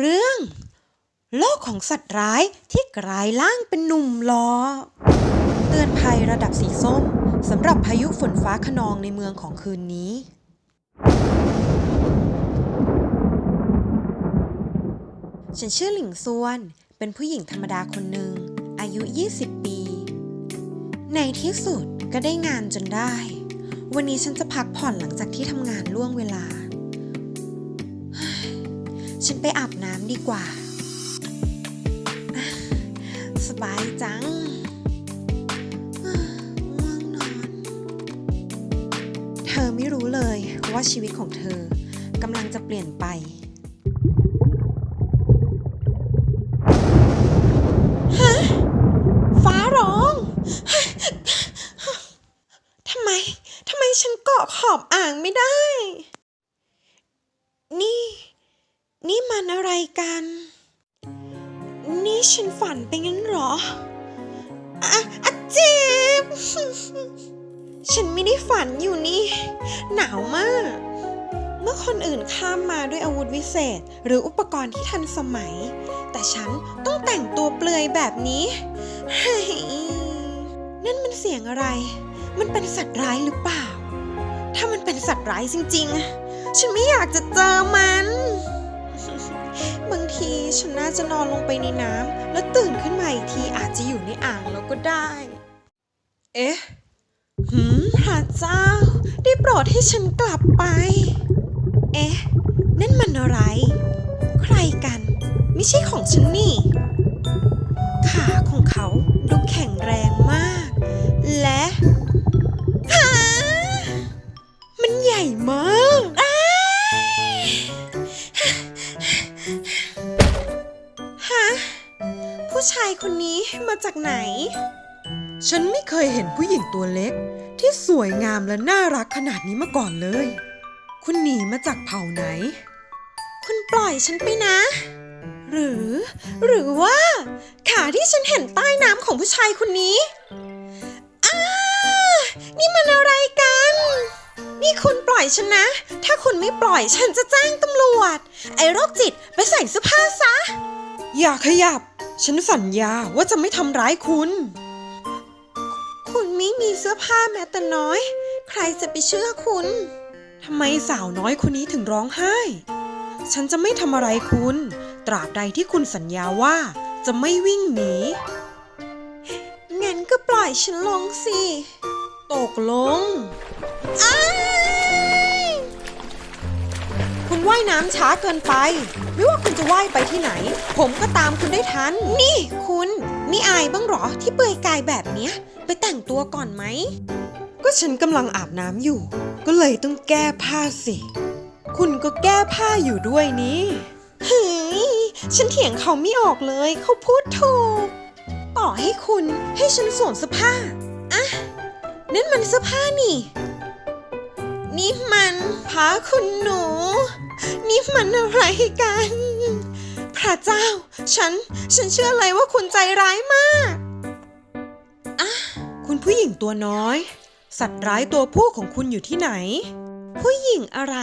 เรื่อง โลกของสัตว์ร้ายที่กลายร่างเป็นหนุ่มหลอเตือนภัยระดับสีส้มสำหรับพายุฝนฟ้าขนองในเมืองของคืนนี้ ฉันชื่อหลิงซวน เป็นผู้หญิงธรรมดาคนหนึ่ง อายุ 20 ปี ในที่สุดก็ได้งานจนได้ วันนี้ฉันจะพักผ่อนหลังจากที่ทำงานล่วงเวลา ฉันไปอาบน้ำดีกว่า สบายจังง่วงนอน เธอไม่รู้เลยว่าชีวิตของเธอกำลังจะเปลี่ยนไป ฉันฝันไปงั้นเหรออะอะเจ็บ ฉันไม่ได้ฝันอยู่นี่ หนาวมาก เมื่อคนอื่นข้ามมาด้วยอาวุธวิเศษ หรืออุปกรณ์ที่ทันสมัย แต่ฉันต้องแต่งตัวเปลือยแบบนี้นั่นมันเสียงอะไร มันเป็นสัตว์ร้ายหรือเปล่า ถ้ามันเป็นสัตว์ร้ายจริงๆ ฉันไม่อยากจะเจอมัน ทีฉันน่าจะนอนลงไปในน้ำแล้วตื่นขึ้นมาอีกทีอาจจะอยู่ในอ่างแล้วก็ได้ เอ๊ะ หืมพระเจ้า ได้โปรดให้ฉันกลับไป เอ๊ะ นั่นมันอะไร ใครกัน ไม่ใช่ของฉันนี่ ขาของเขาดูแข็งแรง มาจากไหน ฉันไม่เคยเห็นผู้หญิงตัวเล็ก ที่สวยงามและน่ารักขนาดนี้มาก่อนเลย คุณหนีมาจากเผ่าไหน คุณปล่อยฉันไปนะ หรือ หรือว่า ขาที่ฉันเห็นใต้น้ำของผู้ชายคนนี้อ้านี่มันอะไรกัน นี่คุณปล่อยฉันนะ ถ้าคุณไม่ปล่อยฉันจะแจ้งตำรวจ ไอ้โรคจิตไปใส่เสื้อผ้าซะ อย่าขยับ ฉันสัญญาว่าจะไม่ทำร้ายคุณ คุณไม่มีเสื้อผ้าแม้แต่น้อย ใครจะไปเชื่อคุณทำไมสาวน้อยคนนี้ถึงร้องไห้ ฉันจะไม่ทำอะไรคุณ ตราบใดที่คุณสัญญาว่าจะไม่วิ่งหนี งั้นก็ปล่อยฉันลงสิ ตกลงอ้าายน้ำช้าเกินไป ไม่ว่าคุณจะว่ายไปที่ไหน ผมก็ตามคุณได้ทัน นี่คุณไม่อายบ้างเหรอที่เปลือยกายแบบเนี้ย ไปแต่งตัวก่อนไหม ก็ฉันกำลังอาบน้ำอยู่ ก็เลยต้องแก้ผ้าสิ คุณก็แก้ผ้าอยู่ด้วยนี่เฮ้ยฉันเถียงเขาไม่ออกเลย เขาพูดถูก ต่อให้คุณให้ฉันสวมเสื้อผ้าอะนั่นมันเสื้อผ้านี่ นี่มันผ้าคุณหนู นี่มันอะไรกัน พระเจ้า ฉัน ฉันเชื่อเลยว่าคุณใจร้ายมากอะคุณผู้หญิงตัวน้อย สัตว์ร้ายตัวผู้ของคุณอยู่ที่ไหน ผู้หญิงอะไร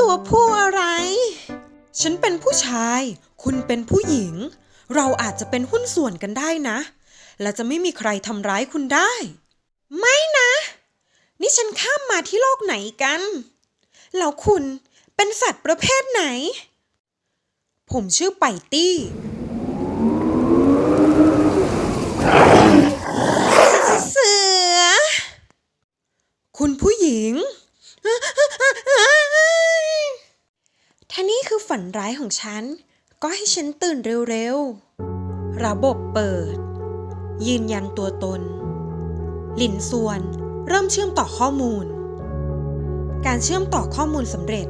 ตัวผู้อะไร ฉันเป็นผู้ชาย คุณเป็นผู้หญิง เราอาจจะเป็นหุ้นส่วนกันได้นะ และจะไม่มีใครทำร้ายคุณได้ ไม่นะ นี่ฉันข้ามมาที่โลกไหนกัน แล้วคุณ เป็นสัตว์ประเภทไหน ผมชื่อไปตี้ เสือ คุณผู้หญิง ถ้านี่คือฝันร้ายของฉัน ก็ให้ฉันตื่นเร็วๆ ระบบเปิด ยืนยันตัวตน หลินส่วน เริ่มเชื่อมต่อข้อมูล การเชื่อมต่อข้อมูลสำเร็จ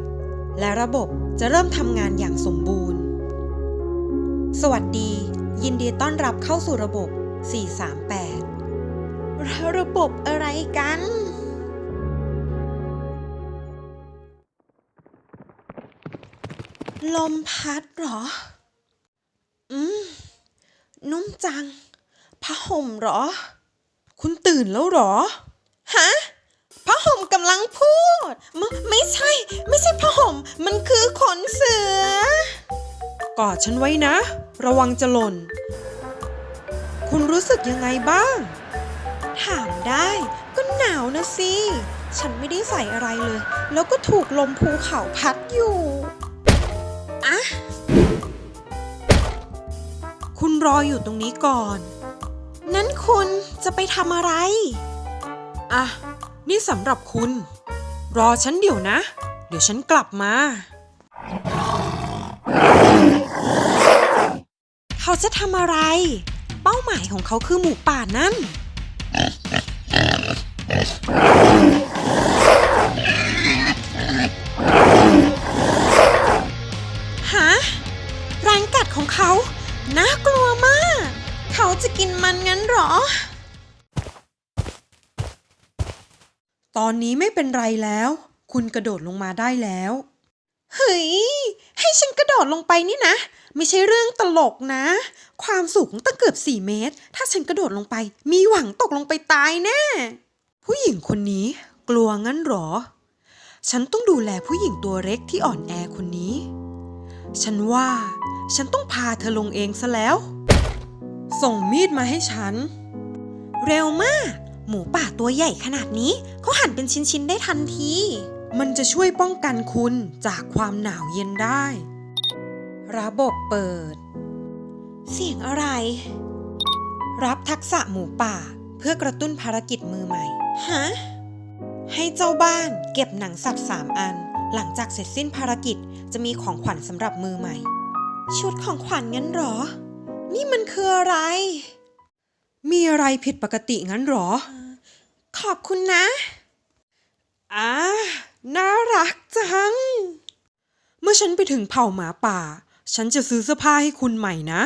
และระบบจะเริ่มทำงานอย่างสมบูรณ์ สวัสดี ยินดีต้อนรับเข้าสู่ระบบ 438 ระบบอะไรกัน ลมพัดเหรอ อืม นุ่มจังผ้าห่มเหรอ คุณตื่นแล้วเหรอ ฮะ ผ้าห่มกำลังพูดมไม่ใช่ ไม่ใช่ผ้าห่ม มันคือขนเสือกอดฉันไว้นะ ระวังจะหล่น คุณรู้สึกยังไงบ้าง ถามได้ก็หนาวนะสิ ฉันไม่ได้ใส่อะไรเลย แล้วก็ถูกลมภูเขาพัดอยู่อะคุณรออยู่ตรงนี้ก่อน นั้นคุณจะไปทำอะไร อะ นี่สำหรับคุณ รอฉันเดี๋ยวนะ เดี๋ยวฉันกลับมา เขาจะทำอะไร เป้าหมายของเขาคือหมูป่านั่น ฮะแรงกัดของเขา น่ากลัวมาก เขาจะกินมันงั้นเหรอ ตอนนี้ไม่เป็นไรแล้ว คุณกระโดดลงมาได้แล้ว เฮ้ย ให้ฉันกระโดดลงไปนี่นะ ไม่ใช่เรื่องตลกนะ ความสูงตั้งเกือบ4เมตร ถ้าฉันกระโดดลงไป มีหวังตกลงไปตายแน่ ผู้หญิงคนนี้กลัวงั้นเหรอ ฉันต้องดูแลผู้หญิงตัวเล็กที่อ่อนแอคนนี้ ฉันว่า ฉันต้องพาเธอลงเองซะแล้ว ส่งมีดมาให้ฉัน เร็วมาก หมูป่าตัวใหญ่ขนาดนี้เขาหั่นเป็นชิ้นๆได้ทันที มันจะช่วยป้องกันคุณจากความหนาวเย็นได้ ระบบเปิด เสียงอะไร รับทักษะหมูป่าเพื่อกระตุ้นภารกิจมือใหม่ ฮะ ให้เจ้าบ้านเก็บหนังสัตว์สามอัน หลังจากเสร็จสิ้นภารกิจจะมีของขวัญสำหรับมือใหม่ ชุดของขวัญงั้นหรอ นี่มันคืออะไร มีอะไรผิดปกติงั้นหรอ ขอบคุณนะอ่าน่ารักจัง เมื่อฉันไปถึงเผ่าหมาป่า ฉันจะซื้อเสื้อผ้าให้คุณใหม่นะ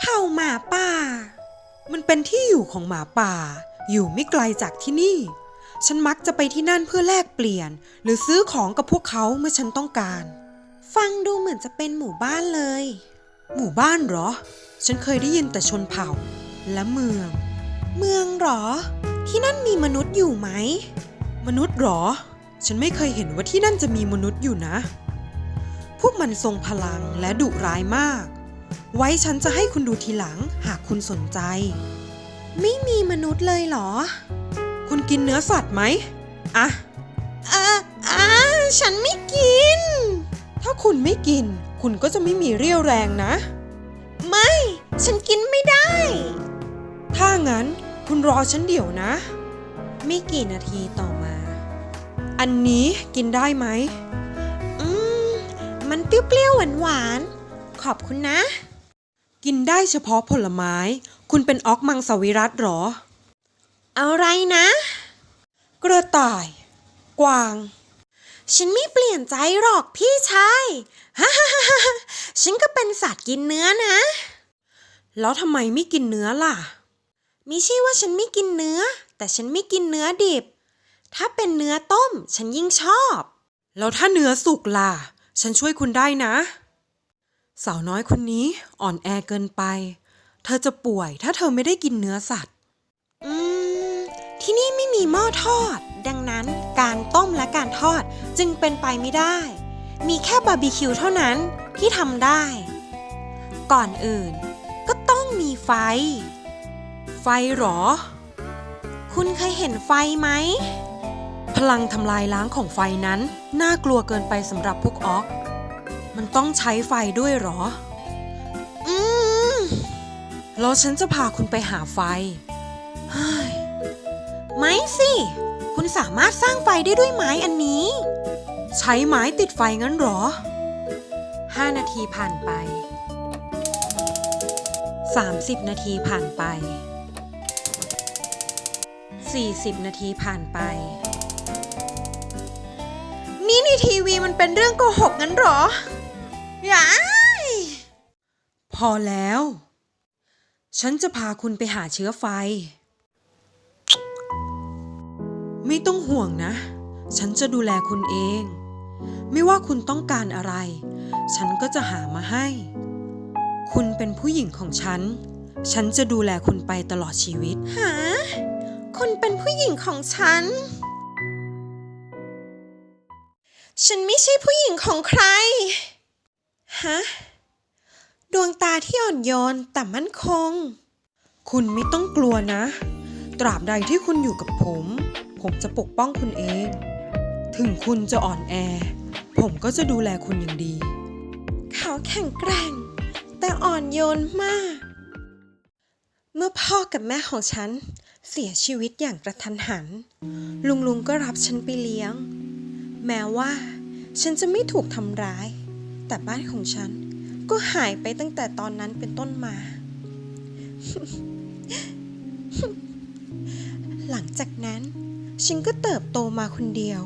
เผ่าหมาป่า มันเป็นที่อยู่ของหมาป่า อยู่ไม่ไกลจากที่นี่ ฉันมักจะไปที่นั่นเพื่อแลกเปลี่ยน หรือซื้อของกับพวกเขาเมื่อฉันต้องการ ฟังดูเหมือนจะเป็นหมู่บ้านเลย หมู่บ้านเหรอ ฉันเคยได้ยินแต่ชนเผ่า และเมือง เมืองเหรอ ที่นั่นมีมนุษย์อยู่ไหม มนุษย์เหรอ ฉันไม่เคยเห็นว่าที่นั่นจะมีมนุษย์อยู่นะ พวกมันทรงพลังและดุร้ายมาก ไว้ฉันจะให้คุณดูทีหลังหากคุณสนใจ ไม่มีมนุษย์เลยเหรอ คุณกินเนื้อสัตว์ไหมอะอะอะฉันไม่กิน ถ้าคุณไม่กิน คุณก็จะไม่มีเรี่ยวแรงนะ ไม่ ฉันกินไม่ได้ ถ้างั้นคุณรอฉันเดี๋ยวนะ ไม่กี่นาทีต่อมา อันนี้กินได้ไหม อืม มันเปรี้ยวๆหวานๆ ขอบคุณนะ กินได้เฉพาะผลไม้ คุณเป็นออกมังสวิรัตหรอ อะไรนะ กระต่าย กวาง ฉันไม่เปลี่ยนใจหรอกพี่ชายฮ่าฮ่ฉันก็เป็นสัตว์กินเนื้อนะ แล้วทำไมไม่กินเนื้อล่ะ ม่ใช่ว่าฉันไม่กินเนื้อ แต่ฉันไม่กินเนื้อดิบ ถ้าเป็นเนื้อต้ม ฉันยิ่งชอบ แล้วถ้าเนื้อสุกล่ะ ฉันช่วยคุณได้นะ สาวน้อยคนนี้อ่อนแอเกินไป เธอจะป่วยถ้าเธอไม่ได้กินเนื้อสัตว์ อืม ที่นี่ไม่มีหม้อทอด ดังนั้นการต้มและการทอดจึงเป็นไปไม่ได้ มีแค่บาร์บีคิวเท่านั้นที่ทำได้ ก่อนอื่นก็ต้องมีไฟ ไฟหรอ คุณเคยเห็นไฟไหม พลังทำลายล้างของไฟนั้น น่ากลัวเกินไปสำหรับพวกออก มันต้องใช้ไฟด้วยหรอ อืมแล้วฉันจะพาคุณไปหาไฟไม่สิ คุณสามารถสร้างไฟได้ด้วยไม้อันนี้ ใช้ไม้ติดไฟงั้นหรอ5นาทีผ่านไป 30 นาทีผ่านไป 40 นาทีผ่านไป นี่ในทีวีมันเป็นเรื่องโกหกงั้นเหรอยายพอแล้ว ฉันจะพาคุณไปหาเชื้อไฟ ไม่ต้องห่วงนะ ฉันจะดูแลคุณเอง ไม่ว่าคุณต้องการอะไร ฉันก็จะหามาให้ คุณเป็นผู้หญิงของฉัน ฉันจะดูแลคุณไปตลอดชีวิตหา คุณเป็นผู้หญิงของฉัน ฉันไม่ใช่ผู้หญิงของใคร ฮะ ดวงตาที่อ่อนโยนแต่มั่นคง คุณไม่ต้องกลัวนะ ตราบใดที่คุณอยู่กับผม ผมจะปกป้องคุณเอง ถึงคุณจะอ่อนแอ ผมก็จะดูแลคุณอย่างดี เขาแข็งแกร่ง แต่อ่อนโยนมาก เมื่อพ่อกับแม่ของฉัน เสียชีวิตอย่างกระทันหัน ลุงลุงก็รับฉันไปเลี้ยง แม้ว่าฉันจะไม่ถูกทำร้าย แต่บ้านของฉันก็หายไปตั้งแต่ตอนนั้นเป็นต้นมา หลังจากนั้น ฉันก็เติบโตมาคนเดียว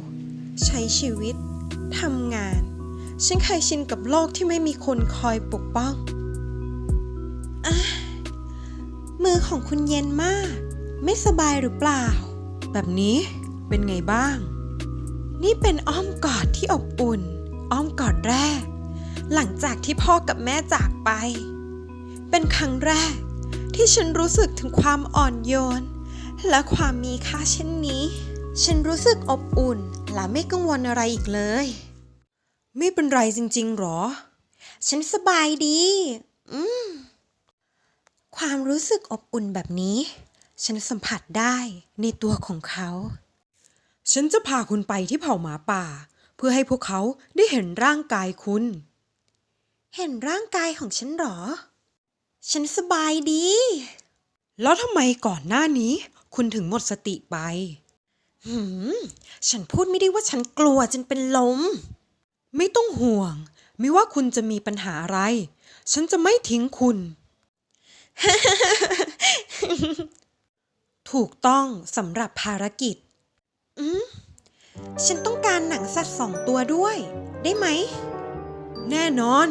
ใช้ชีวิตทำงาน ฉันเคยชินกับโลกที่ไม่มีคนคอยปกป้องอมือของคุณเย็นมาก ไม่สบายหรือเปล่า แบบนี้เป็นไงบ้าง นี่เป็นอ้อมกอดที่อบอุ่น อ้อมกอดแรก หลังจากที่พ่อกับแม่จากไป เป็นครั้งแรกที่ฉันรู้สึกถึงความอ่อนโยน และความมีค่าเช่นนี้ ฉันรู้สึกอบอุ่นและไม่กังวลอะไรอีกเลย ไม่เป็นไรจริงๆหรอ ฉันสบายดี อืมความรู้สึกอบอุ่นแบบนี้ ฉันสัมผัสได้ในตัวของเขา ฉันจะพาคุณไปที่เผ่าหมาป่า เพื่อให้พวกเขาได้เห็นร่างกายคุณ เห็นร่างกายของฉันหรอ ฉันสบายดี แล้วทำไมก่อนหน้านี้ คุณถึงหมดสติไปหืม ฉันพูดไม่ได้ว่าฉันกลัวจนเป็นลม ไม่ต้องห่วง ไม่ว่าคุณจะมีปัญหาอะไร ฉันจะไม่ทิ้งคุณ ถูกต้องสำหรับภารกิจ อืมฉันต้องการหนังสัตว์สองตัวด้วย ได้ไหม แน่นอน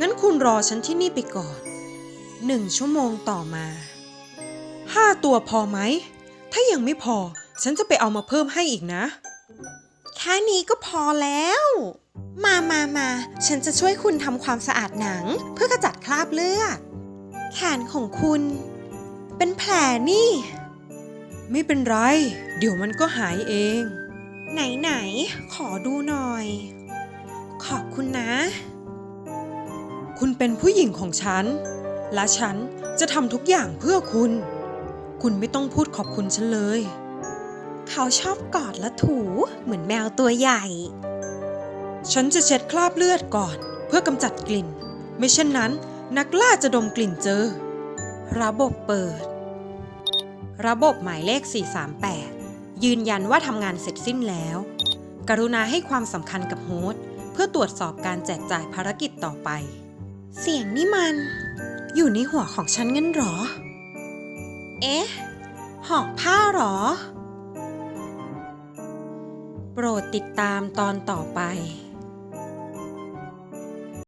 งั้นคุณรอฉันที่นี่ไปก่อนหนึ่งชั่วโมงต่อมาห้าตัวพอไหม ถ้ายังไม่พอ ฉันจะไปเอามาเพิ่มให้อีกนะ แค่นี้ก็พอแล้ว มามามาฉันจะช่วยคุณทำความสะอาดหนังเพื่อกระจัดคราบเลือด แขนของคุณ เป็นแผลนี่ ไม่เป็นไร เดี๋ยวมันก็หายเอง ไหนไหนๆขอดูหน่อย ขอบคุณนะ คุณเป็นผู้หญิงของฉัน และฉันจะทำทุกอย่างเพื่อคุณ คุณไม่ต้องพูดขอบคุณฉันเลย เขาชอบกอดและถูเหมือนแมวตัวใหญ่ ฉันจะเช็ดคราบเลือดก่อน เพื่อกำจัดกลิ่น ไม่เช่นนั้นนักล่าจะดมกลิ่นเจอ ระบบเปิด ระบบหมายเลข 438 ยืนยันว่าทำงานเสร็จสิ้นแล้ว กรุณาให้ความสำคัญกับโฮสต์เพื่อตรวจสอบการแจกจ่ายภารกิจต่อไป เสียงนี่มัน อยู่ในหัวของฉันงั้นหรอ เอ๊ะห่อผ้าหรอ โปรดติดตามตอนต่อไป